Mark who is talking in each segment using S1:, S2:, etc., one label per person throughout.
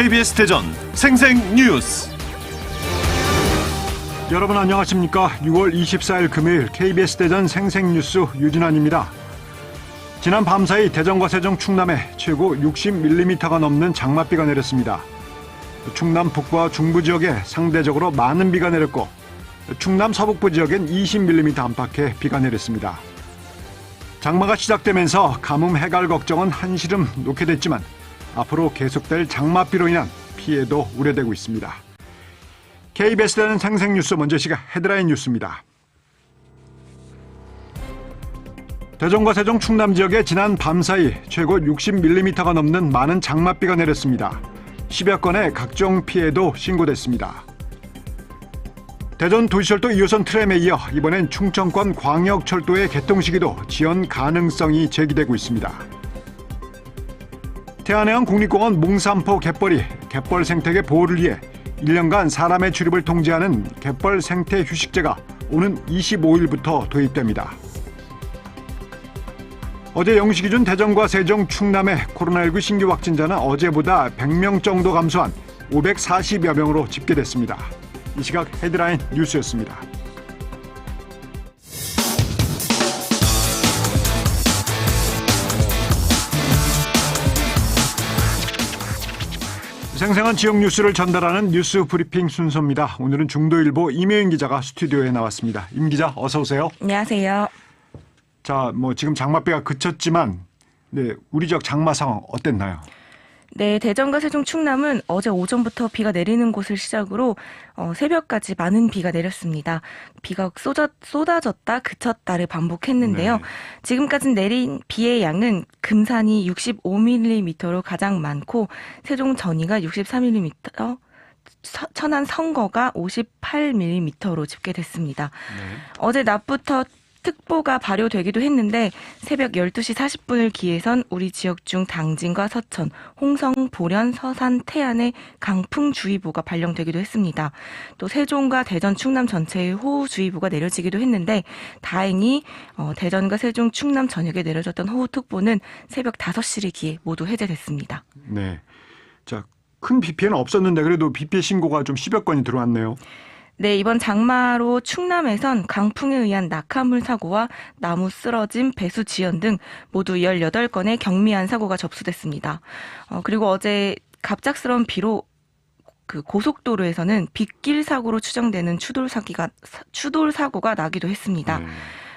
S1: KBS 대전 생생 뉴스.
S2: 여러분 안녕하십니까? 6월 24일 금요일 KBS 대전 생생 뉴스 유진환입니다. 지난 밤사이 대전과 세종 충남에 최고 60mm가 넘는 장맛비가 내렸습니다. 충남 북부와 중부 지역에 상대적으로 많은 비가 내렸고 충남 서북부 지역엔 20mm 안팎의 비가 내렸습니다. 장마가 시작되면서 가뭄 해갈 걱정은 한시름 놓게 됐지만 앞으로 계속될 장맛비로 인한 피해도 우려되고 있습니다. KBS는 생생뉴스 먼저 시각 헤드라인 뉴스입니다. 대전과 세종 충남 지역에 지난 밤사이 최고 60mm가 넘는 많은 장맛비가 내렸습니다. 10여 건의 각종 피해도 신고됐습니다. 대전 도시철도 2호선 트램에 이어 이번엔 충청권 광역철도의 개통 시기도 지연 가능성이 제기되고 있습니다. 태안해안 국립공원 몽산포 갯벌이 갯벌 생태계 보호를 위해 1년간 사람의 출입을 통제하는 갯벌 생태 휴식제가 오는 25일부터 도입됩니다. 어제 0시 기준 대전과 세종, 충남의 코로나19 신규 확진자는 어제보다 100명 정도 감소한 540여 명으로 집계됐습니다. 이 시각 헤드라인 뉴스였습니다. 생생한 지역 뉴스를 전달하는 뉴스 브리핑 순서입니다. 오늘은 중도일보 임효인 기자가 스튜디오에 나왔습니다. 임 기자 어서 오세요.
S3: 안녕하세요.
S2: 자, 뭐 지금 장맛비가 그쳤지만 네, 우리 지역 장마 상황 어땠나요?
S3: 네, 대전과 세종 충남은 어제 오전부터 비가 내리는 곳을 시작으로 어, 새벽까지 많은 비가 내렸습니다. 비가 쏟아, 쏟아졌다 그쳤다를 반복했는데요.
S2: 네.
S3: 지금까지 내린 비의 양은 금산이 65mm로 가장 많고 세종 전이가 63mm, 서- 천안 성거가 58mm로 집계됐습니다.
S2: 네.
S3: 어제 낮부터 특보가 발효되기도 했는데 새벽 12시 40분을 기해선 우리 지역 중 당진과 서천, 홍성, 보련, 서산, 태안에 강풍주의보가 발령되기도 했습니다. 또 세종과 대전, 충남 전체에 호우주의보가 내려지기도 했는데 다행히 어, 대전과 세종, 충남 전역에 내려졌던 호우특보는 새벽 5시를 기해 모두 해제됐습니다.
S2: 네. 자, 큰 비 피해는 없었는데 그래도 비 피해 신고가 좀 10여 건이 들어왔네요.
S3: 네, 이번 장마로 충남에선 강풍에 의한 낙하물 사고와 나무 쓰러짐, 배수 지연 등 모두 18건의 경미한 사고가 접수됐습니다. 어, 그리고 어제 갑작스러운 비로 그 고속도로에서는 빗길 사고로 추정되는 추돌 사기가 추돌 사고가 나기도 했습니다.
S2: 네.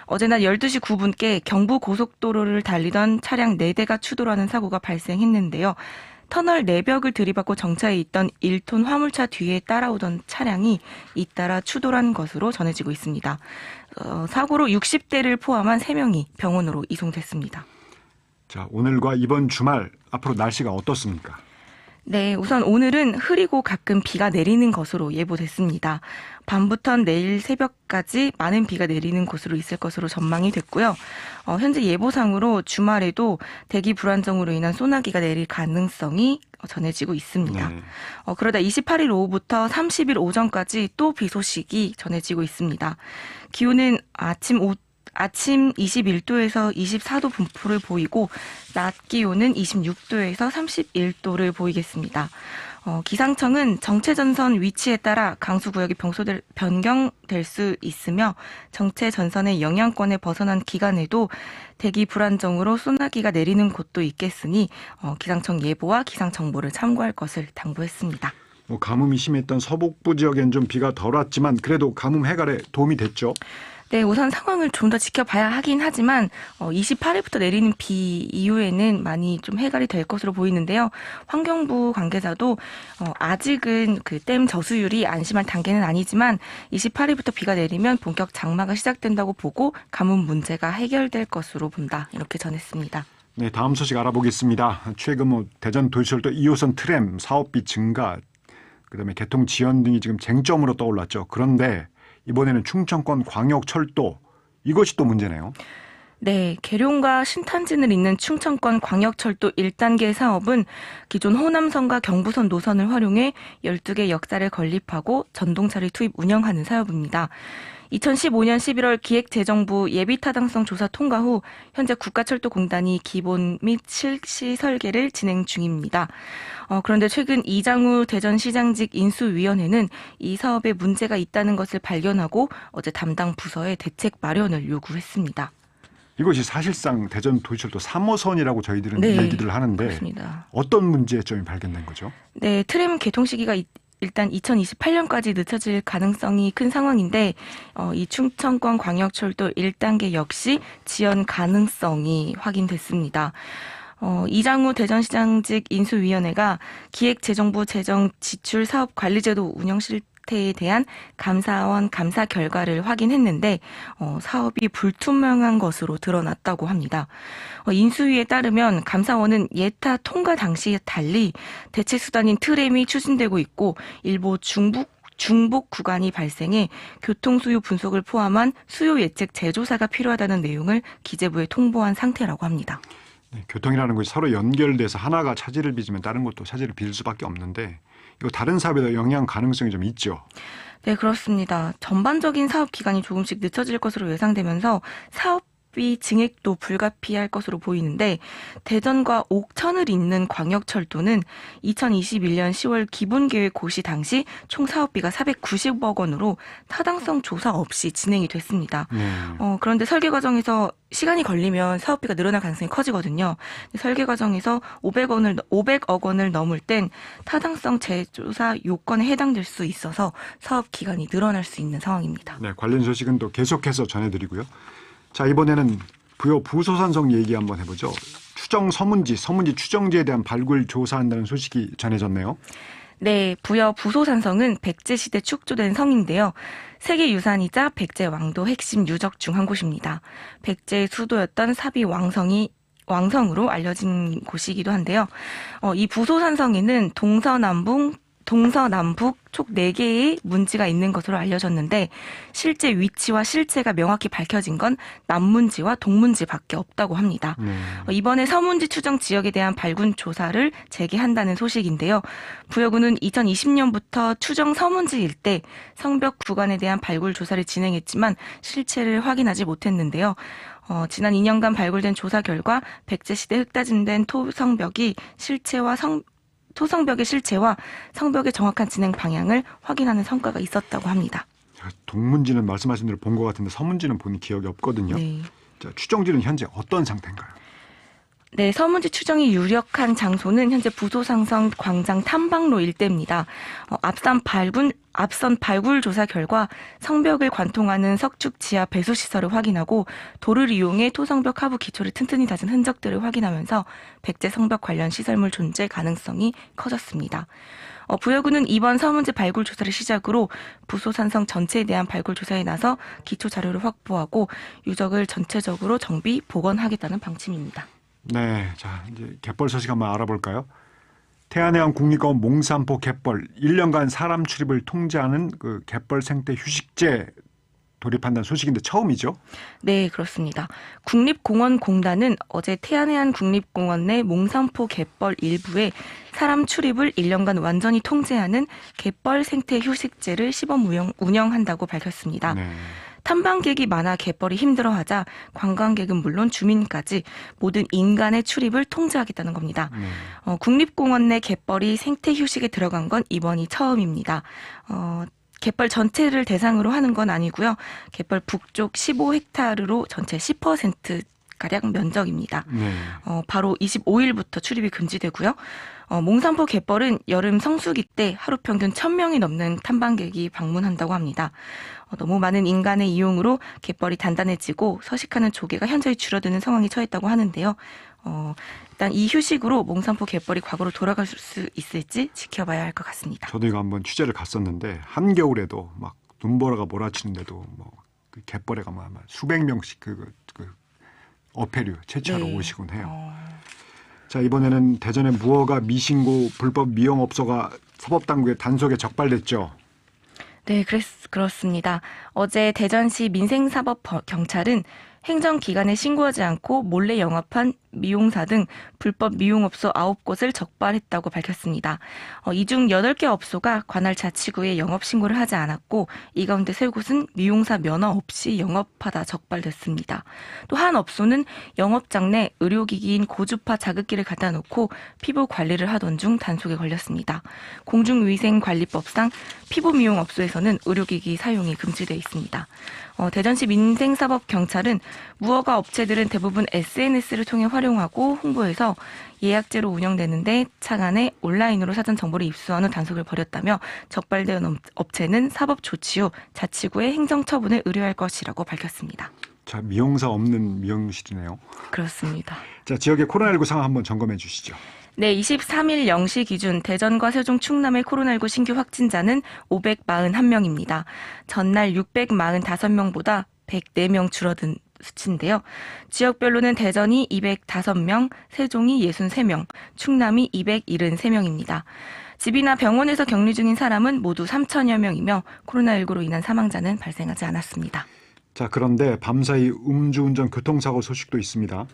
S3: 어제 낮 12시 9분께 경부 고속도로를 달리던 차량 4대가 추돌하는 사고가 발생했는데요. 터널 내벽을 들이받고 정차해 있던 1톤 화물차 뒤에 따라오던 차량이 잇따라 추돌한 것으로 전해지고 있습니다. 어, 사고로 60대를 포함한 3명이 병원으로 이송됐습니다.
S2: 자, 오늘과 이번 주말 앞으로 날씨가 어떻습니까?
S3: 네, 우선 오늘은 흐리고 가끔 비가 내리는 것으로 예보됐습니다. 밤부터 내일 새벽까지 많은 비가 내리는 곳으로 있을 것으로 전망이 됐고요. 어, 현재 예보상으로 주말에도 대기 불안정으로 인한 소나기가 내릴 가능성이 전해지고 있습니다.
S2: 네.
S3: 어, 그러다 28일 오후부터 30일 오전까지 또 비 소식이 전해지고 있습니다. 기온은 아침 오, 아침 21도에서 24도 분포를 보이고 낮 기온은 26도에서 31도를 보이겠습니다. 어, 기상청은 정체전선 위치에 따라 강수구역이 병소될, 변경될 수 있으며 정체전선의 영향권에 벗어난 기간에도 대기 불안정으로 소나기가 내리는 곳도 있겠으니 어, 기상청 예보와 기상정보를 참고할 것을 당부했습니다.
S2: 뭐 가뭄이 심했던 서북부 지역엔 좀 비가 덜 왔지만 그래도 가뭄 해갈에 도움이 됐죠.
S3: 네, 우선 상황을 좀 더 지켜봐야 하긴 하지만 어, 28일부터 내리는 비 이후에는 많이 좀 해갈이 될 것으로 보이는데요. 환경부 관계자도 어, 아직은 그 댐 저수율이 안심할 단계는 아니지만 28일부터 비가 내리면 본격 장마가 시작된다고 보고 가뭄 문제가 해결될 것으로 본다 이렇게 전했습니다.
S2: 네, 다음 소식 알아보겠습니다. 최근 뭐 대전 도시철도 2호선 트램 사업비 증가, 그다음에 개통 지연 등이 지금 쟁점으로 떠올랐죠. 그런데 이번에는 충청권 광역철도 이것이 또 문제네요.
S3: 네, 계룡과 신탄진을 잇는 충청권 광역철도 1단계 사업은 기존 호남선과 경부선 노선을 활용해 12개 역사를 건립하고 전동차를 투입 운영하는 사업입니다. 2015년 11월 기획재정부 예비타당성 조사 통과 후 현재 국가철도공단이 기본 및 실시 설계를 진행 중입니다. 어, 그런데 최근 이장우 대전시장직 인수위원회는 이 사업에 문제가 있다는 것을 발견하고 어제 담당 부서에 대책 마련을 요구했습니다.
S2: 이것이 사실상 대전 도시철도 3호선이라고 저희들은
S3: 네,
S2: 얘기를 하는데
S3: 그렇습니다.
S2: 어떤 문제점이 발견된 거죠?
S3: 네, 트램 개통 시기가 이- 일단 2028년까지 늦춰질 가능성이 큰 상황인데 어, 이 충청권 광역철도 1단계 역시 지연 가능성이 확인됐습니다. 어, 이장우 대전시장직 인수위원회가 기획재정부 재정 지출 사업 관리제도 운영 실 태에 대한 감사원 감사 결과를 확인했는데 어, 사업이 불투명한 것으로 드러났다고 합니다. 어, 인수위에 따르면 감사원은 예타 통과 당시에 달리 대체 수단인 트램이 추진되고 있고 일부 중북 중복 구간이 발생해 교통 수요 분석을 포함한 수요 예측 재조사가 필요하다는 내용을 기재부에 통보한 상태라고 합니다.
S2: 네, 교통이라는 것이 서로 연결돼서 하나가 차질을 빚으면 다른 것도 차질을 빚을 수밖에 없는데 이거 다른 사업에도 영향 가능성이 좀 있죠.
S3: 네, 그렇습니다. 전반적인 사업 기간이 조금씩 늦춰질 것으로 예상되면서 사업 비 증액도 불가피할 것으로 보이는데 대전과 옥천을 잇는 광역철도는 2021년 10월 기본계획 고시 당시 총 사업비가 490억 원으로 타당성 조사 없이 진행이 됐습니다.
S2: 네.
S3: 어, 그런데 설계 과정에서 시간이 걸리면 사업비가 늘어날 가능성이 커지거든요. 설계 과정에서 500원을 500억 원을 넘을 땐 타당성 재조사 요건에 해당될 수 있어서 사업 기간이 늘어날 수 있는 상황입니다.
S2: 네, 관련 소식은 또 계속해서 전해드리고요. 자 이번에는 부여 부소산성 얘기 한번 해보죠. 추정 서문지, 서문지 추정지에 대한 발굴 조사한다는 소식이 전해졌네요.
S3: 네, 부여 부소산성은 백제 시대 축조된 성인데요. 세계 유산이자 백제 왕도 핵심 유적 중 한 곳입니다. 백제의 수도였던 사비 왕성이 왕성으로 알려진 곳이기도 한데요. 어, 이 부소산성에는 동서남북 동서남북 총 4개의 문지가 있는 것으로 알려졌는데 실제 위치와 실체가 명확히 밝혀진 건 남문지와 동문지밖에 없다고 합니다.
S2: 네.
S3: 어, 이번에 서문지 추정 지역에 대한 발굴 조사를 재개한다는 소식인데요. 부여군은 2020년부터 추정 서문지 일대 성벽 구간에 대한 발굴 조사를 진행했지만 실체를 확인하지 못했는데요. 어, 지난 2년간 발굴된 조사 결과 백제시대 흙다짐된 토성벽이 실체와 성, 토성벽의 실체와 성벽의 정확한 진행 방향을 확인하는 성과가 있었다고 합니다.
S2: 제가 동문지는 말씀하신 대로 본 것 같은데 서문지는 본 기억이 없거든요.
S3: 네.
S2: 자, 추정지는 현재 어떤 상태인가요?
S3: 네, 서문지 추정이 유력한 장소는 현재 부소상성 광장 탐방로 일대입니다. 어, 앞선 발굴 앞선 발굴 조사 결과 성벽을 관통하는 석축 지하 배수 시설을 확인하고 돌을 이용해 토성벽 하부 기초를 튼튼히 다진 흔적들을 확인하면서 백제 성벽 관련 시설물 존재 가능성이 커졌습니다. 어, 부여군은 이번 서문지 발굴 조사를 시작으로 부소산성 전체에 대한 발굴 조사에 나서 기초 자료를 확보하고 유적을 전체적으로 정비 복원하겠다는 방침입니다.
S2: 네, 자 이제 갯벌 소식 한번 알아볼까요? 태안해안 국립공원 몽산포 갯벌 1년간 사람 출입을 통제하는 그 갯벌 생태 휴식제 돌입한다는 소식인데 처음이죠?
S3: 네, 그렇습니다. 국립공원공단은 어제 태안해안 국립공원 내 몽산포 갯벌 일부에 사람 출입을 1년간 완전히 통제하는 갯벌 생태 휴식제를 시범 운영, 운영한다고 밝혔습니다.
S2: 네.
S3: 탐방객이 많아 갯벌이 힘들어하자 관광객은 물론 주민까지 모든 인간의 출입을 통제하겠다는 겁니다.
S2: 네.
S3: 어, 국립공원 내 갯벌이 생태 휴식에 들어간 건 이번이 처음입니다. 어, 갯벌 전체를 대상으로 하는 건 아니고요. 갯벌 북쪽 15헥타르로 전체 10% 가량 면적입니다.
S2: 네.
S3: 어, 바로 25일부터 출입이 금지되고요. 어, 몽산포 갯벌은 여름 성수기 때 하루 평균 1000명이 넘는 탐방객이 방문한다고 합니다. 어, 너무 많은 인간의 이용으로 갯벌이 단단해지고 서식하는 조개가 현저히 줄어드는 상황에 처했다고 하는데요. 어, 일단 이 휴식으로 몽산포 갯벌이 과거로 돌아갈 수 있을지 지켜봐야 할 것 같습니다.
S2: 저도 이거 한번 취재를 갔었는데 한겨울에도 막 눈보라가 몰아치는데도 뭐 그 갯벌에 가면 아마 수백 명씩 그, 그, 그 어패류 채취하러
S3: 네.
S2: 오시곤 해요.
S3: 어,
S2: 자 이번에는 대전의 무허가 미신고 불법 미용업소가 사법당국의 단속에 적발됐죠.
S3: 네, 그랬, 그렇습니다. 어제 대전시 민생사법경찰은 행정기관에 신고하지 않고 몰래 영업한 미용사 등 불법 미용업소 9곳을 적발했다고 밝혔습니다. 어, 이중 8개 업소가 관할 자치구에 영업신고를 하지 않았고 이 가운데 3곳은 미용사 면허 없이 영업하다 적발됐습니다. 또 한 업소는 영업장 내 의료기기인 고주파 자극기를 갖다 놓고 피부 관리를 하던 중 단속에 걸렸습니다. 공중위생관리법상 피부 미용 업소에서는 의료기기 사용이 금지되어 있습니다. 어, 대전시 민생사법경찰은 무허가 업체들은 대부분 SNS를 통해 활용 하고 홍보해서 예약제로 운영되는데 차간에 온라인으로 사전 정보를 입수한 후 단속을 벌였다며 적발된 업- 업체는 사법 조치 후 자치구에 행정 처분을 의뢰할 것이라고 밝혔습니다.
S2: 자, 미용사 없는 미용실이네요.
S3: 그렇습니다.
S2: 자, 지역의 코로나19 상황 한번 점검해 주시죠.
S3: 네, 23일 0시 기준 대전과 세종 충남의 코로나19 신규 확진자는 541명입니다. 전날 645명보다 104명 줄어든 수치인데요. 지역별로는 대전이 205명, 세종이 63명, 충남이 273명입니다. 집이나 병원에서 격리 중인 사람은 모두 3천여 명이며 코로나19로 인한 사망자는 발생하지 않았습니다.
S2: 자, 그런데 밤사이 음주운전 교통사고 소식도 있습니다.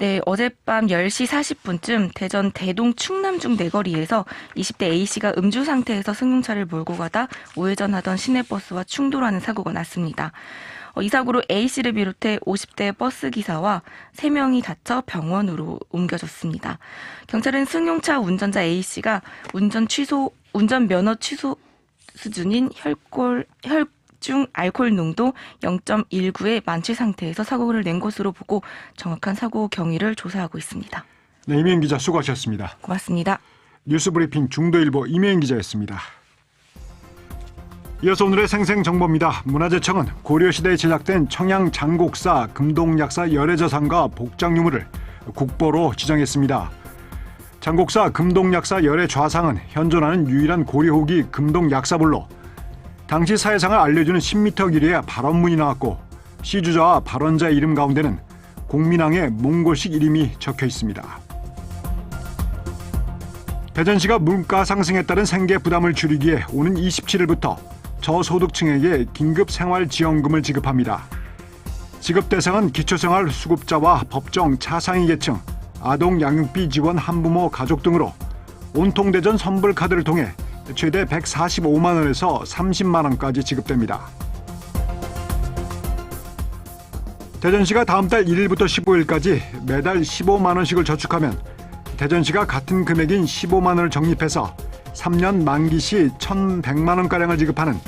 S3: 네, 어젯밤 10시 40분쯤 대전 대동 충남중 내거리에서 20대 A씨가 음주 상태에서 승용차를 몰고 가다 우회전하던 시내버스와 충돌하는 사고가 났습니다. 어, 이 사고로 A씨를 비롯해 50대 버스 기사와 3명이 다쳐 병원으로 옮겨졌습니다. 경찰은 승용차 운전자 A씨가 운전 취소, 운전 면허 취소 수준인 혈골, 혈 중 알코올 농도 0.19의 만취 상태에서 사고를 낸 것으로 보고 정확한 사고 경위를 조사하고 있습니다.
S2: 네, 이면 기자 수고하셨습니다.
S3: 고맙습니다.
S2: 뉴스브리핑 중도일보 이면 기자였습니다. 이어서 오늘의 생생정보입니다. 문화재청은 고려시대에 제작된 청양 장곡사, 금동약사 열애자상과 복장유물을 국보로 지정했습니다. 장곡사 금동약사 열애 좌상은 현존하는 유일한 고려 후기 금동약사불로 당시 사회상을 알려주는 10m 길이의 발언문이 나왔고 시주자와 발언자 이름 가운데는 공민왕의 몽골식 이름이 적혀 있습니다. 대전시가 물가 상승에 따른 생계 부담을 줄이기에 오는 27일부터 저소득층에게 긴급 생활지원금을 지급합니다. 지급 대상은 기초생활 수급자와 법정 차상위 계층, 아동 양육비 지원 한부모 가족 등으로 온통 대전 선불 카드를 통해 최대 145만 원에서 30만 원까지 지급됩니다. 대전시가 다음 달 1일부터 15일까지 매달 15만 원씩을 저축하면 대전시가 같은 금액인 15만 원을 적립해서 3년 만기 시 1,100만 원가량을 지급하는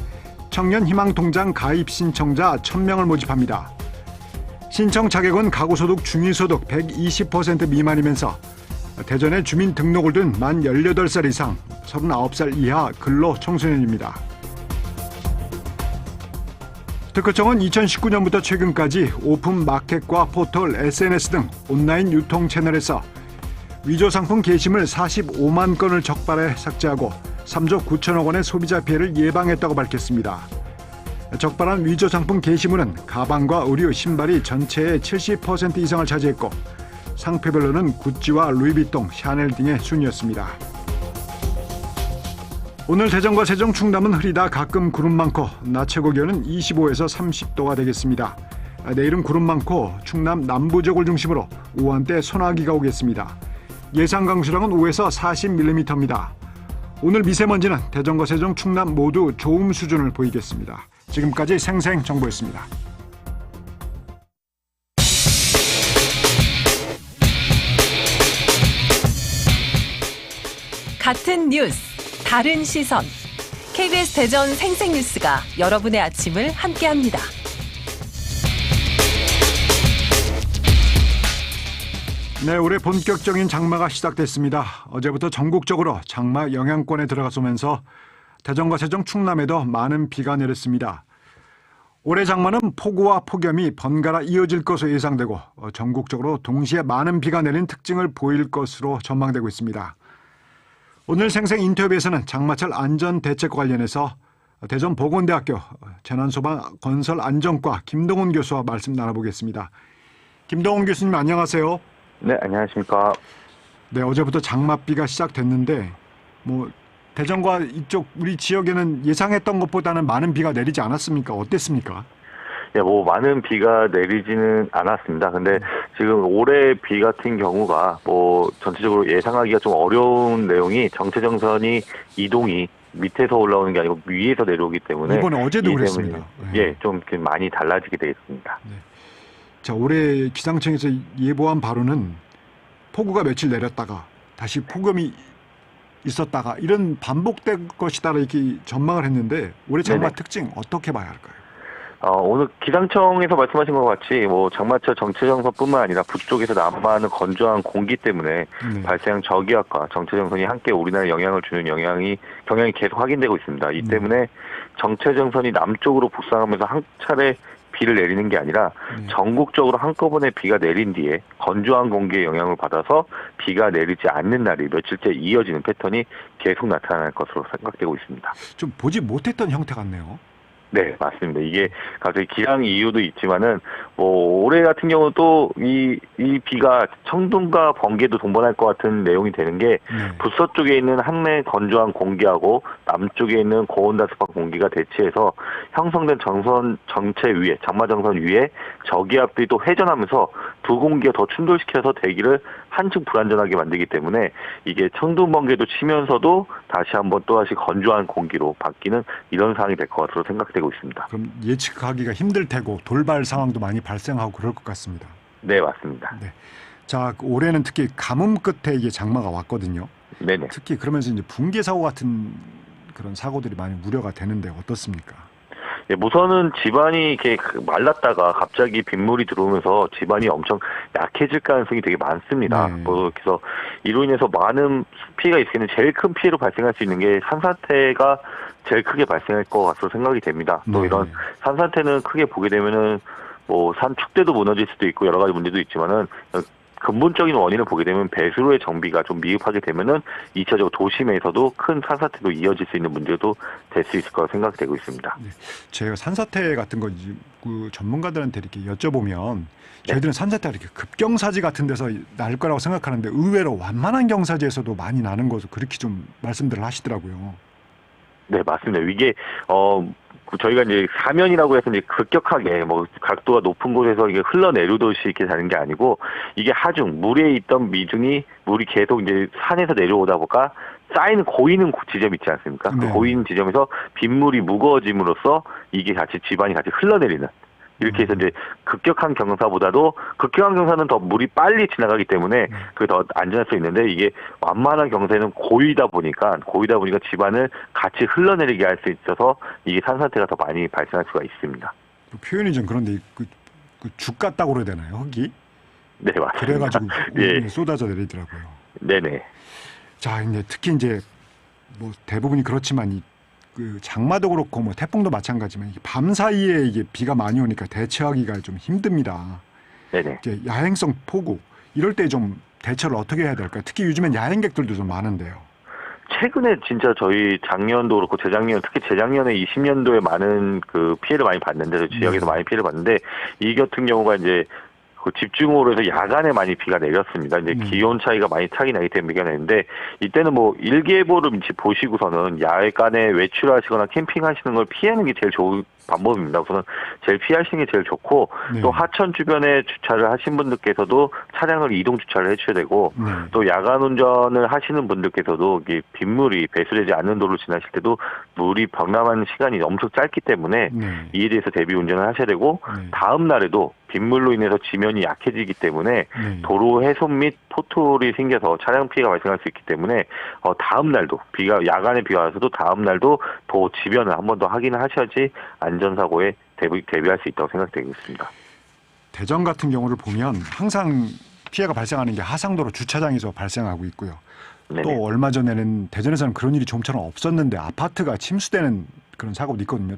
S2: 청년 희망 통장 가입 신청자 1,000명을 모집합니다. 신청 자격은 가구소득 중위소득 120% 미만이면서 대전에 주민 등록을 둔 만 18살 이상 39살 이하 근로 청소년입니다. 특허청은 2019년부터 최근까지 오픈 마켓과 포털, SNS 등 온라인 유통 채널에서 위조 상품 게시물 45만 건을 적발해 삭제하고 3조 9천억 원의 소비자 피해를 예방했다고 밝혔습니다. 적발한 위조 상품 게시물은 가방과 의류, 신발이 전체의 70% 이상을 차지했고 상표별로는 구찌와 루이비통, 샤넬 등의 순이었습니다. 오늘 대전과 세종 충남은 흐리다 가끔 구름 많고 낮 최고 기온은 25에서 30도가 되겠습니다. 내일은 구름 많고 충남 남부 지역을 중심으로 우한때 소나기가 오겠습니다. 예상 강수량은 5에서 40mm입니다. 오늘 미세먼지는 대전과 세종 충남 모두 좋음 수준을 보이겠습니다. 지금까지 생생 정보였습니다.
S4: 같은 뉴스, 다른 시선. KBS 대전 생생뉴스가 여러분의 아침을 함께합니다.
S2: 네, 올해 본격적인 장마가 시작됐습니다. 어제부터 전국적으로 장마 영향권에 들어가서면서 대전과 세종 충남에도 많은 비가 내렸습니다. 올해 장마는 폭우와 폭염이 번갈아 이어질 것으로 예상되고 어, 전국적으로 동시에 많은 비가 내린 특징을 보일 것으로 전망되고 있습니다. 오늘 생생 인터뷰에서는 장마철 안전 대책과 관련해서 대전 보건대학교 재난소방 건설 안전과 김동훈 교수와 말씀 나눠보겠습니다. 김동훈 교수님 안녕하세요.
S5: 네, 안녕하십니까.
S2: 네, 어제부터 장맛비가 시작됐는데 뭐 대전과 이쪽 우리 지역에는 예상했던 것보다는 많은 비가 내리지 않았습니까? 어땠습니까?
S5: 예, 뭐 많은 비가 내리지는 않았습니다. 근데 지금 올해 비 같은 경우가 뭐 전체적으로 예상하기가 좀 어려운 내용이 정체 정선이 이동이 밑에서 올라오는 게 아니고 위에서 내려오기 때문에
S2: 이번에 어제도
S5: 이
S2: 그랬습니다.
S5: 때문에,
S2: 네.
S5: 예, 좀 이렇게 많이 달라지게 되겠습니다.
S2: 자, 올해 기상청에서 예보한 바로는 폭우가 며칠 내렸다가 다시 폭염이 있었다가 이런 반복될 것이다 이렇게 전망을 했는데 올해 장마
S5: 네네.
S2: 특징 어떻게 봐야 할까요?
S5: 어, 오늘 기상청에서 말씀하신 것 같이 뭐 장마철 정체정선뿐만 아니라 북 쪽에서 남하하는 건조한 공기 때문에
S2: 네.
S5: 발생한 저기압과 정체정선이 함께 우리나라에 영향을 주는 영향이 경향이 계속 확인되고 있습니다. 이
S2: 네.
S5: 때문에 정체정선이 남쪽으로 북상하면서 한 차례 비를 내리는 게 아니라
S2: 네.
S5: 전국적으로 한꺼번에 비가 내린 뒤에 건조한 공기의 영향을 받아서 비가 내리지 않는 날이 며칠째 이어지는 패턴이 계속 나타날 것으로 생각되고 있습니다.
S2: 좀 보지 못했던 형태 같네요.
S5: 네, 맞습니다. 이게 갑자기 기상 이유도 있지만은 뭐 올해 같은 경우는 또이 이 비가 청둥과 번개도 동반할 것 같은 내용이 되는 게
S2: 네.
S5: 북서 쪽에 있는 한내 건조한 공기하고 남쪽에 있는 고온다습한 공기가 대치해서 형성된 정선 정체 위에 장마 정선 위에 저기압이 또 회전하면서 두 공기가 더 충돌시켜서 대기를 한층 불안전하게 만들기 때문에 이게 청둥 번개도 치면서도 다시 한번 또 다시 건조한 공기로 바뀌는 이런 상황이 될 것 같아서 생각되고 있습니다.
S2: 그럼 예측하기가 힘들 테고 돌발 상황도 많이 발생하고 그럴 것 같습니다.
S5: 네, 맞습니다.
S2: 자, 그 올해는 특히 가뭄 끝에 이게 장마가 왔거든요.
S5: 네네.
S2: 특히 그러면서 이제 붕괴 사고 같은 그런 사고들이 많이 우려가 되는데 어떻습니까?
S5: 예, 우선은 집안이 이렇게 말랐다가 갑자기 빗물이 들어오면서 집안이 엄청 약해질 가능성이 되게 많습니다.
S2: 네.
S5: 뭐 그래서 이로 인해서 많은 피해가 있으면 제일 큰 피해로 발생할 수 있는 게 산사태가 제일 크게 발생할 것 같아서 생각이 됩니다. 또
S2: 네.
S5: 이런 산사태는 크게 보게 되면은 뭐 산 축대도 무너질 수도 있고 여러 가지 문제도 있지만은 근본적인 원인을 보게 되면 배수로의 정비가 좀 미흡하게 되면은 2차적으로 도심에서도 큰 산사태로 이어질 수 있는 문제도 될 수 있을 거라 생각되고 있습니다.
S2: 제가 산사태 같은 거 그 전문가들한테 이렇게 여쭤보면
S5: 네.
S2: 저희들은 산사태가 이렇게 급경사지 같은 데서 날 거라고 생각하는데 의외로 완만한 경사지에서도 많이 나는 것으로 그렇게 좀 말씀들을 하시더라고요.
S5: 네, 맞습니다. 이게 어 저희가 이제 사면이라고 해서 이제 급격하게 뭐 각도가 높은 곳에서 이게 흘러내려듯이 이렇게 되는 게 아니고 이게 하중 물에 있던 미중이 물이 계속 이제 산에서 내려오다 보니까 쌓이는 고이는 지점 있지 않습니까?
S2: 네.
S5: 그 고이는 지점에서 빗물이 무거워짐으로써 이게 같이 집안이 같이 흘러내리는 이렇게 해서 이제 급격한 경사보다도 급격한 경사는 더 물이 빨리 지나가기 때문에 그게 더 안전할 수 있는데 이게 완만한 경사에는 고이다 보니까 고이다 보니까 집안을 같이 흘러내리게 할 수 있어서 이게 산사태가 더 많이 발생할 수가 있습니다.
S2: 그 표현이 좀 그런데 그, 그 죽 같다고 그래야 되나요? 흙이?
S5: 네, 맞습니다.
S2: 그래가지고
S5: 예.
S2: 쏟아져 내리더라고요.
S5: 네네.
S2: 자, 이제 특히 이제 뭐 대부분이 그렇지만 이 그 장마도 그렇고 뭐 태풍도 마찬가지지만 밤 사이에 이게 비가 많이 오니까 대처하기가 좀 힘듭니다.
S5: 네네.
S2: 이제 야행성 폭우 이럴 때 좀 대처를 어떻게 해야 될까요? 특히 요즘엔 야행객들도 좀 많은데요.
S5: 최근에 진짜 저희 작년도 그렇고 재작년 특히 재작년에 20년도에 많은 그 피해를 많이 봤는데 저 지역에서
S2: 네.
S5: 많이 피해를 봤는데 이 같은 경우가 이제 그 집중호우로 해서 야간에 많이 비가 내렸습니다. 이제
S2: 네.
S5: 기온 차이가 많이 차이 나기 때문에 비가 내는데 이때는 뭐 일기예보를 미치 보시고서는 야간에 외출하시거나 캠핑하시는 걸 피하는 게 제일 좋은 방법입니다. 우선은 제일 피하시는 게 제일 좋고
S2: 네.
S5: 또 하천 주변에 주차를 하신 분들께서도 차량을 이동 주차를 해주셔야 되고
S2: 네.
S5: 또 야간 운전을 하시는 분들께서도 이게 빗물이 배수되지 않는 도로를 지나실 때도 물이 범람하는 시간이 엄청 짧기 때문에
S2: 네.
S5: 이에 대해서 대비 운전을 하셔야 되고
S2: 네.
S5: 다음 날에도 빗물로 인해서 지면이 약해지기 때문에
S2: 네.
S5: 도로 훼손 및 포토홀이 생겨서 차량 피해가 발생할 수 있기 때문에 어, 다음 날도 비가 야간에 비가 와서도 다음 날도 더 지변을 한 번 더 확인을 하셔야지 안 전사고에 대비, 대비할 수 있다고 생각되고 있습니다.
S2: 대전 같은 경우를 보면 항상 피해가 발생하는 게 하상도로 주차장에서 발생하고 있고요.
S5: 네네.
S2: 또 얼마 전에는 대전에서는 그런 일이 좀처럼 없었는데 아파트가 침수되는 그런 사고도 있거든요.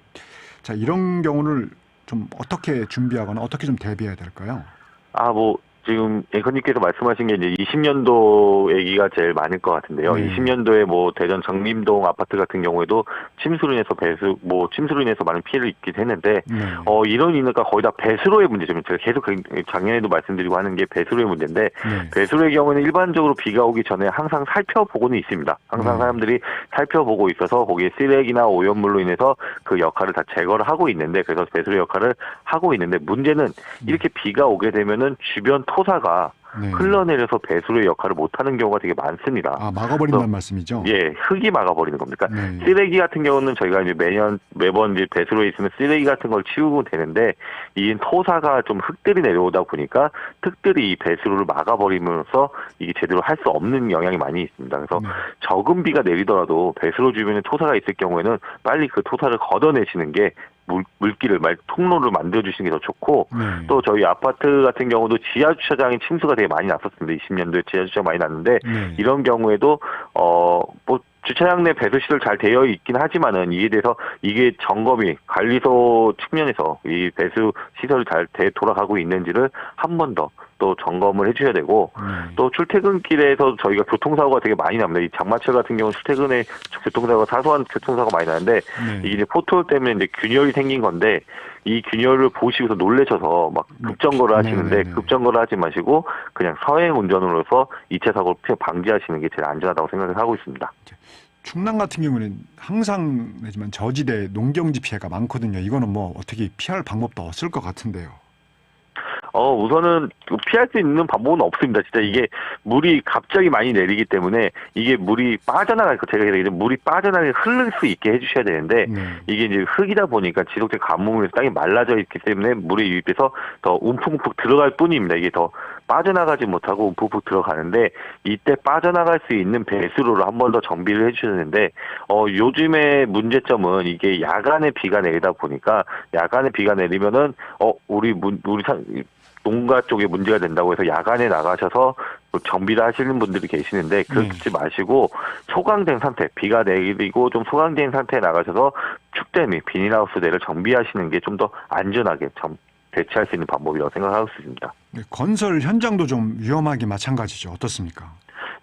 S2: 자 이런 경우를 좀 어떻게 준비하거나 어떻게 좀 대비해야 될까요?
S5: 아, 뭐, 지금 앵커님께서 말씀하신 게 이제 20년도 얘기가 제일 많을 것 같은데요.
S2: 네.
S5: 20년도에 뭐 대전 정림동 아파트 같은 경우에도 침수로 인해서 배수 뭐 침수로 인해서 많은 피해를 입긴 했는데
S2: 네.
S5: 어 이런 인허가 거의 다 배수로의 문제죠. 제가 계속 그- 작년에도 말씀드리고 하는 게 배수로의 문제인데
S2: 네.
S5: 배수로의 경우는 일반적으로 비가 오기 전에 항상 살펴보고는 있습니다. 항상
S2: 음.
S5: 사람들이 살펴보고 있어서 거기에 쓰레기나 오염물로 인해서 그 역할을 다 제거를 하고 있는데 그래서 배수로 역할을 하고 있는데 문제는 이렇게 비가 오게 되면은 주변 토사가
S2: 네.
S5: 흘러내려서 배수로의 역할을 못하는 경우가 되게 많습니다.
S2: 아 막아버린다는 말씀이죠.
S5: 예, 흙이 막아버리는. 그러니까
S2: 네.
S5: 쓰레기 같은 경우는 저희가 이제 매년 매번 이제 배수로에 있으면 쓰레기 같은 걸 치우고 되는데 이 토사가 좀 흙들이 내려오다 보니까 흙들이 이 배수로를 막아버리면서 이게 제대로 할 수 없는 영향이 많이 있습니다. 그래서
S2: 네.
S5: 적은 비가 내리더라도 배수로 주변에 토사가 있을 경우에는 빨리 그 토사를 걷어내시는 게 물, 물길을 말 통로를 만들어 주시는 게 더 좋고
S2: 네.
S5: 또 저희 아파트 같은 경우도 지하 주차장에 침수가 되게 많이 났었습니다. 20년도에 지하 주차장 많이 났는데
S2: 네.
S5: 이런 경우에도 어뭐 주차장 내 배수 시설 잘 되어 있긴 하지만은 이에 대해서 이게 점검이 관리소 측면에서 이 배수 시설이 잘 돼- 돌아가고 있는지를 한 번 더또 점검을 해주셔야 되고
S2: 네.
S5: 또 출퇴근길에서 저희가 교통사고가 되게 많이 납니다. 이 장마철 같은 경우 출퇴근에 교통사고가 사소한 교통사고가 많이 나는데
S2: 네.
S5: 이게 이제 포토 때문에 이제 균열이 생긴 건데 이 균열을 보시고서 놀래셔서 막 급정거를 하시는데
S2: 네네네.
S5: 급정거를 하지 마시고 그냥 서행 운전으로서 2차 사고를 피해 방지하시는 게 제일 안전하다고 생각을 하고 있습니다.
S2: 충남 같은 경우는 항상 하지만 저지대 농경지 피해가 많거든요. 이거는 뭐 어떻게 피할 방법도 없을 것 같은데요.
S5: 어, 우선은 피할 수 있는 방법은 없습니다. 진짜 이게 물이 갑자기 많이 내리기 때문에 이게 물이 빠져나갈 거 제가 얘기해 물이 빠져나가게 흐를 수 있게 해주셔야 되는데
S2: 네.
S5: 이게 이제 흙이다 보니까 지속적 가뭄으로 땅이 말라져 있기 때문에 물에 유입돼서 더 움푹움푹 들어갈 뿐입니다. 이게 더 빠져나가지 못하고 움푹움푹 들어가는데 이때 빠져나갈 수 있는 배수로를 한 번 더 정비를 해주셨는데 어 요즘의 문제점은 이게 야간에 비가 내리다 보니까 야간에 비가 내리면은 어 우리 문 우리 산 농가 쪽에 문제가 된다고 해서 야간에 나가셔서 뭐 정비를 하시는 분들이 계시는데 그렇지 마시고 소강된 상태, 비가 내리고 좀 소강된 상태에 나가셔서 축대 및 비닐하우스 내를 정비하시는 게 좀 더 안전하게 점, 대체할 수 있는 방법이라고 생각하고 있습니다.
S2: 네, 건설 현장도 좀 위험하기 마찬가지죠. 어떻습니까?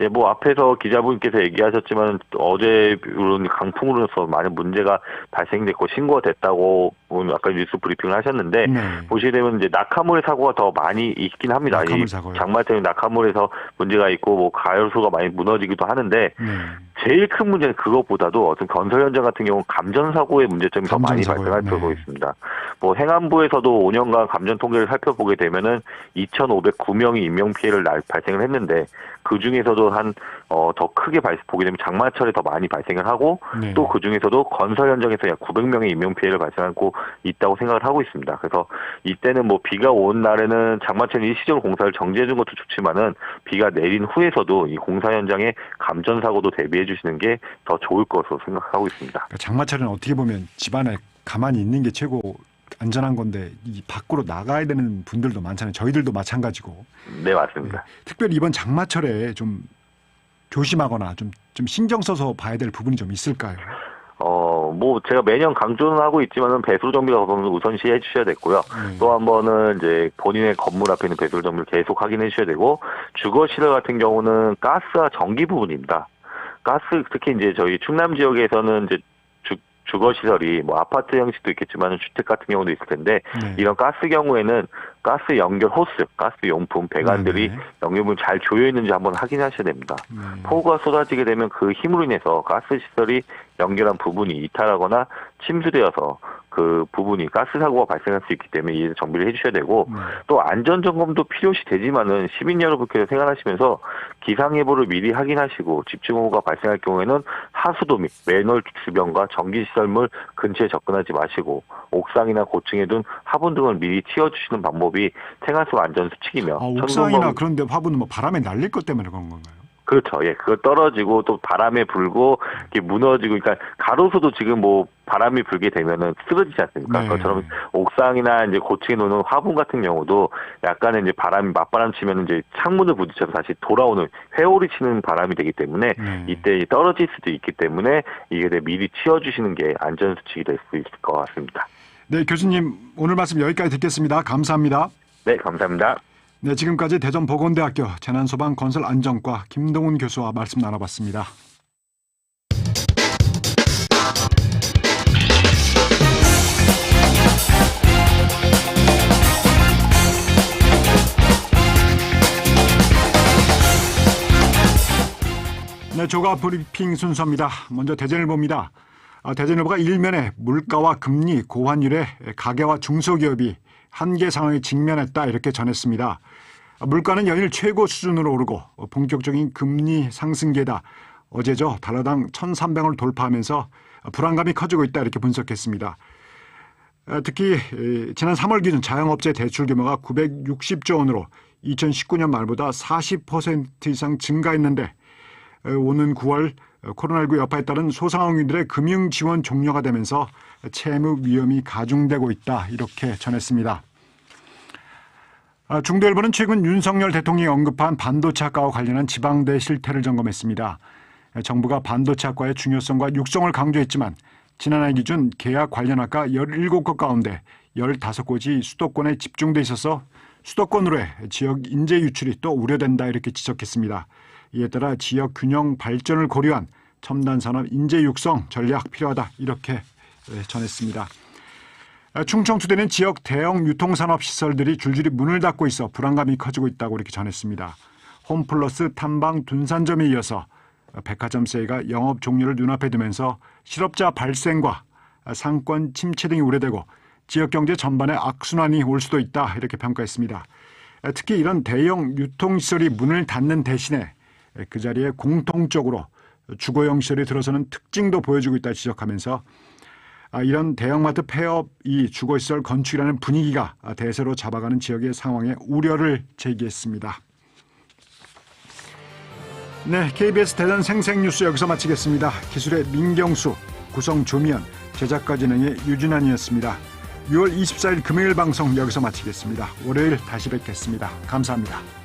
S5: 예, 뭐 앞에서 기자분께서 얘기하셨지만 어제 이런 강풍으로서 많은 문제가 발생됐고 신고가 됐다고 오늘 아까 뉴스 브리핑을 하셨는데
S2: 네.
S5: 보시게 되면 이제 낙하물의 사고가 더 많이 있긴 합니다.
S2: 낙하물
S5: 이
S2: 사고요?
S5: 장마철에 낙하물에서 문제가 있고 뭐 가열소가 많이 무너지기도 하는데
S2: 네.
S5: 제일 큰 문제는 그것보다도 어떤 건설 현장 같은 경우 감전 사고의 문제점이 더 많이
S2: 감전 사고요?
S5: 발생할 거고
S2: 네.
S5: 있습니다. 뭐 행안부에서도 5년간 감전 통계를 살펴보게 되면은 2,509명이 인명 피해를 날- 발생을 했는데 그 중에서도 한 어 더 크게 발 보게 되면 장마철에 더 많이 발생을 하고
S2: 네.
S5: 또그 중에서도 건설 현장에서 약 900명의 인명 피해를 발생하고 있다고 생각을 하고 있습니다. 그래서 이때는 뭐 비가 온 날에는 장마철 일시적으로 공사를 정지해 준 것도 좋지만은 비가 내린 후에서도 이 공사 현장에 감전 사고도 대비해 주시는 게 더 좋을 것으로 생각하고 있습니다.
S2: 그러니까 장마철은 어떻게 보면 집안에 가만히 있는 게 최고 안전한 건데 이 밖으로 나가야 되는 분들도 많잖아요. 저희들도 마찬가지고.
S5: 네, 맞습니다.
S2: 특별히 이번 장마철에 좀 조심하거나 좀, 좀 신경 써서 봐야 될 부분이 좀 있을까요?
S5: 어, 뭐 제가 매년 강조는 하고 있지만은 배수로 정비가 우선시 해 주셔야 됐고요.
S2: 네.
S5: 또한 번은 이제 본인의 건물 앞에 있는 배수로 정비를 계속 확인해 주셔야 되고 주거 시설 같은 경우는 가스와 전기 부분입니다. 가스 특히 이제 저희 충남 지역에서는 이제 주, 주거 시설이 뭐 아파트 형식도 있겠지만 주택 같은 경우도 있을 텐데
S2: 네.
S5: 이런 가스 경우에는 가스 연결 호스, 가스 용품, 배관들이
S2: 네네.
S5: 연결물 잘 조여 있는지 한번 확인하셔야 됩니다.
S2: 네.
S5: 폭우가 쏟아지게 되면 그 힘으로 인해서 가스 시설이 연결한 부분이 이탈하거나 침수되어서 그 부분이 가스 사고가 발생할 수 있기 때문에 이에 정비를 해주셔야 되고
S2: 네.
S5: 또 안전 점검도 필요시 되지만은 시민 여러분께서 생활하시면서 기상 예보를 미리 확인하시고 집중호우가 발생할 경우에는 하수도 및 맨홀 주변과 전기 시설물 근처에 접근하지 마시고 옥상이나 고층에 둔 화분 등을 미리 치워주시는 방법 이 생활 속 안전 수칙이며
S2: 아, 옥상이나 그런데 화분은 뭐 바람에 날릴 것 때문에 그런 건가요?
S5: 그렇죠. 예, 그거 떨어지고 또 바람에 불고 이렇게 무너지고, 그러니까 가로수도 지금 뭐 바람이 불게 되면은 쓰러지지 않습니까?
S2: 네.
S5: 그것처럼 옥상이나 이제 고층에 놓는 화분 같은 경우도 약간의 이제 바람이 맞바람 치면 이제 창문을 부딪혀서 다시 돌아오는 회오리 치는 바람이 되기 때문에
S2: 네.
S5: 이때 떨어질 수도 있기 때문에 이게 미리 치워주시는 게 안전 수칙이 될 수 있을 것 같습니다.
S2: 네, 교수님 오늘 말씀 여기까지 듣겠습니다. 감사합니다.
S5: 네, 감사합니다.
S2: 네, 지금까지 대전 보건대학교 재난소방 건설안전과 김동훈 교수와 말씀 나눠봤습니다. 네, 조가 브리핑 순서입니다. 먼저 대전을 봅니다. 아, 대전일보가 일면에 물가와 금리, 고환율에 가계와 중소기업이 한계 상황에 직면했다 이렇게 전했습니다. 아, 물가는 연일 최고 수준으로 오르고 어, 본격적인 금리 상승계다. 어제죠 달러당 1,300원을 돌파하면서 불안감이 커지고 있다 이렇게 분석했습니다. 아, 특히 에, 지난 3월 기준 자영업체 대출 규모가 960조 원으로 2019년 말보다 40% 이상 증가했는데 에, 오는 9월 코로나19 여파에 따른 소상공인들의 금융 지원 종료가 되면서 채무 위험이 가중되고 있다 이렇게 전했습니다. 아, 중도일보는 최근 윤석열 대통령이 언급한 반도체 학과와 관련한 지방대 실태를 점검했습니다. 정부가 반도체 학과의 중요성과 육성을 강조했지만 지난해 기준 계약 관련 학과 17곳 가운데 15곳이 수도권에 집중돼 있어서 수도권으로의 지역 인재 유출이 또 우려된다 이렇게 지적했습니다. 이에 따라 지역 균형 발전을 고려한 첨단 산업 인재 육성 전략 필요하다 이렇게 예, 전했습니다. 아, 충청 투대는 지역 대형 유통산업 시설들이 줄줄이 문을 닫고 있어 불안감이 커지고 있다고 이렇게 전했습니다. 홈플러스 탐방 둔산점에 이어서 백화점 세이가 영업 종료를 눈앞에 두면서 실업자 발생과 상권 침체 등이 우려되고 지역 경제 전반에 악순환이 올 수도 있다 이렇게 평가했습니다. 특히 이런 대형 유통시설이 문을 닫는 대신에 그 자리에 공통적으로 주거용 시설이 들어서는 특징도 보여주고 있다 지적하면서 아, 이런 대형마트 폐업 이 주거시설 건축이라는 분위기가 대세로 잡아가는 지역의 상황에 우려를 제기했습니다. 네, KBS 대전 생생뉴스 여기서 마치겠습니다. 기술의 민경수, 구성 조미연, 제작과 진행의 유진환이었습니다. 6월 24일 금요일 방송 여기서 마치겠습니다. 월요일 다시 뵙겠습니다. 감사합니다.